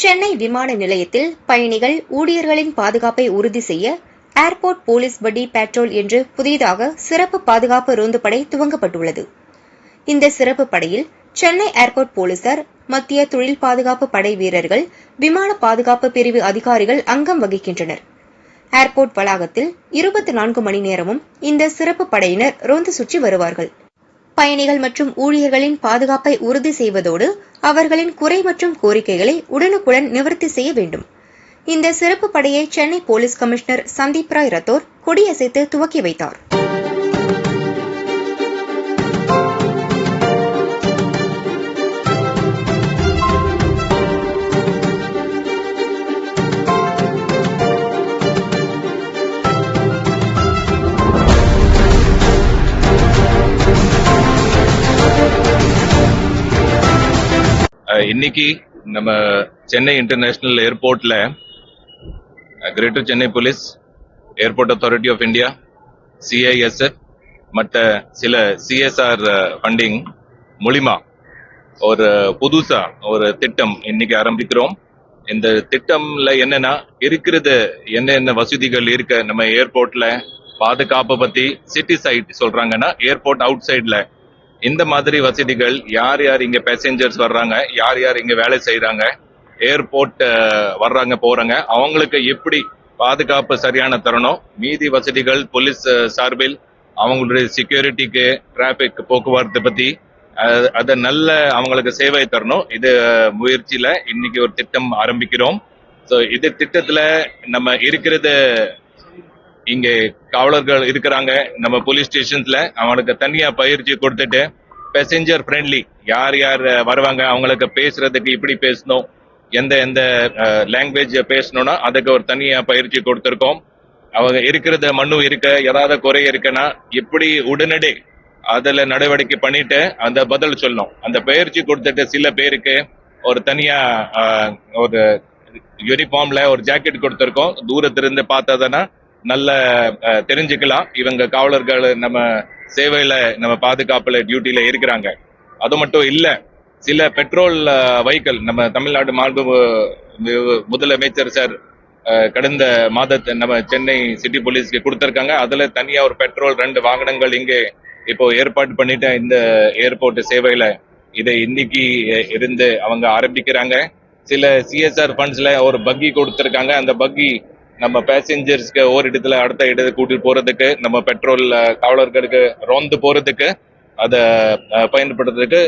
சென்னை விமான நிலையத்தில் பயணிகள் ஊழியர்களின் பாதுகாப்பை உறுதி செய்ய ஏர்போர்ட் போலீஸ் படி பேட்ரோல் என்று புதிதாக சிறப்பு பாதுகாப்பு ரோந்து படை துவங்கப்பட்டுள்ளது. இந்த சிறப்பு படையில் சென்னை ஏர்போர்ட் போலீசார் மத்திய தொழில் பாதுகாப்பு படை வீரர்கள் விமான பாதுகாப்பு பிரிவு அதிகாரிகள் அங்கம் வகிக்கின்றனர். ஏர்போர்ட் வளாகத்தில் இருபத்தி நான்கு மணி நேரமும் இந்த சிறப்பு படையினர் ரோந்து சுற்றி வருவார்கள். பயணிகள் மற்றும் ஊழியர்களின் பாதுகாப்பை உறுதி செய்வதோடு அவர்களின் குறை மற்றும் கோரிக்கைகளை உடனுக்குடன் நிவர்த்தி செய்ய வேண்டும். இந்த சிறப்பு படையை சென்னை போலீஸ் கமிஷனர் சந்தீப் ராய் ரத்தோர் கொடியசைத்து துவக்கி வைத்தார். இன்னைக்கு நம்ம சென்னை இன்டர்நேஷனல் ஏர்போர்ட்ல greater Chennai police airport authority of India CISF மற்ற சில சிஎஸ்ஆர் ஃபண்டிங் மூலிமா ஒரு புதுசா ஒரு திட்டம் இன்னைக்கு ஆரம்பிக்கிறோம். இந்த திட்டம்ல என்னன்னா இருக்கிறது என்னென்ன வசதிகள் இருக்க நம்ம ஏர்போர்ட்ல பாதுகாப்பை பத்தி சிட்டி சைட் சொல்றாங்கன்னா ஏர்போர்ட் அவுட் சைட்ல இந்த மாதிரி வசதிகள் யார் யார் இங்க பேசஞ்சர்ஸ் வர்றாங்க யார் யார் இங்க வேலை செய்யறாங்க ஏர்போர்ட் வர்றாங்க போறாங்க அவங்களுக்கு எப்படி பாதுகாப்பு சரியான தரணும் மீதி வசதிகள் போலீஸ் சார்பில் அவங்களுடைய செக்யூரிட்டிக்கு டிராபிக் போக்குவரத்து பத்தி அதை நல்ல அவங்களுக்கு சேவை தரணும். இது முயற்சியில இன்னைக்கு ஒரு திட்டம் ஆரம்பிக்கிறோம். ஸோ இது திட்டத்துல நம்ம இருக்கிறது இங்கே காவலர்கள் இருக்கிறாங்க. நம்ம போலீஸ் ஸ்டேஷன்ஸ்ல அவனுக்கு தனியா பயிற்சி கொடுத்துட்டு பேசஞ்சர் ஃப்ரெண்ட்லி யார் யார் வருவாங்க அவங்களுக்கு பேசுறதுக்கு இப்படி பேசணும் எந்த எந்த லாங்குவேஜ் பேசணும்னா அதுக்கு ஒரு தனியா பயிற்சி கொடுத்துருக்கோம். அவங்க இருக்கிறத மண்ணு இருக்க ஏதாவது குறை இருக்குன்னா எப்படி உடனடி அதுல நடவடிக்கை பண்ணிட்டு அந்த பதில் சொல்லணும். அந்த பயிற்சி கொடுத்துட்டு சில பேருக்கு ஒரு தனியா ஒரு யூனிஃபார்ம்ல ஒரு ஜாக்கெட் கொடுத்துருக்கோம். தூரத்திலிருந்து பார்த்ததுன்னா நல்ல தெரிஞ்சுக்கலாம். இவங்க காவலர்கள் நம்ம சேவையில நம்ம பாதுகாப்புல டியூட்டியில இருக்கிறாங்க. அது மட்டும் இல்ல சில பெட்ரோல் வைக்கல் நம்ம தமிழ்நாடு மாண்பு முதலமைச்சர் சார் கடந்த மாதத்தை நம்ம சென்னை சிட்டி போலீஸ்க்கு கொடுத்துருக்காங்க. அதுல தனியா ஒரு பெட்ரோல் ரெண்டு வாகனங்கள் இங்கே இப்போ ஏற்பாடு பண்ணிட்டு இந்த ஏர்போர்ட் சேவையில இதை இன்னைக்கு இருந்து அவங்க ஆரம்பிக்கிறாங்க. சில சிஎஸ்ஆர் ஃபண்ட்ஸ்ல ஒரு பக்கி கொடுத்துருக்காங்க. அந்த பக்கி நம்ம பேசஞ்சர்ஸ்க்கு ஒரு இடத்துல அடுத்த இடத்துக்கு கூட்டிட்டு போறதுக்கு நம்ம பெட்ரோல் காவலர்களுக்கு ரோந்து போறதுக்கு அதை பயன்படுத்துறதுக்கு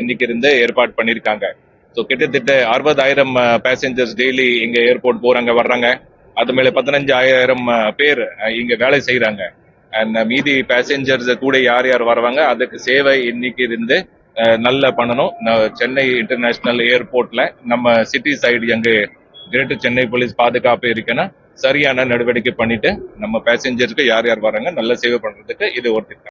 இன்னைக்கு இருந்து ஏற்பாடு பண்ணியிருக்காங்க ஸோ கிட்டத்தட்ட அறுபதாயிரம் பேசஞ்சர்ஸ் டெய்லி இங்க ஏர்போர்ட் போறாங்க வர்றாங்க. அது மேல பதினஞ்சாயிரம் பேர் இங்க வேலை செய்யறாங்க அண்ட் மீதி பேசஞ்சர்ஸ் கூட யார் யார் வருவாங்க அதுக்கு சேவை இன்னைக்கு இருந்து நல்லா பண்ணணும். சென்னை இன்டர்நேஷனல் ஏர்போர்ட்ல நம்ம சிட்டி சைடு எங்க கிரேட்டர் சென்னை போலீஸ் பாதுகாப்பு இருக்குன்னா சரியான நடவடிக்கை பண்ணிட்டு நம்ம பேசஞ்சருக்கு யார் யார் வராங்க நல்ல சேவை பண்றதுக்கு இது ஒரு திட்டம்.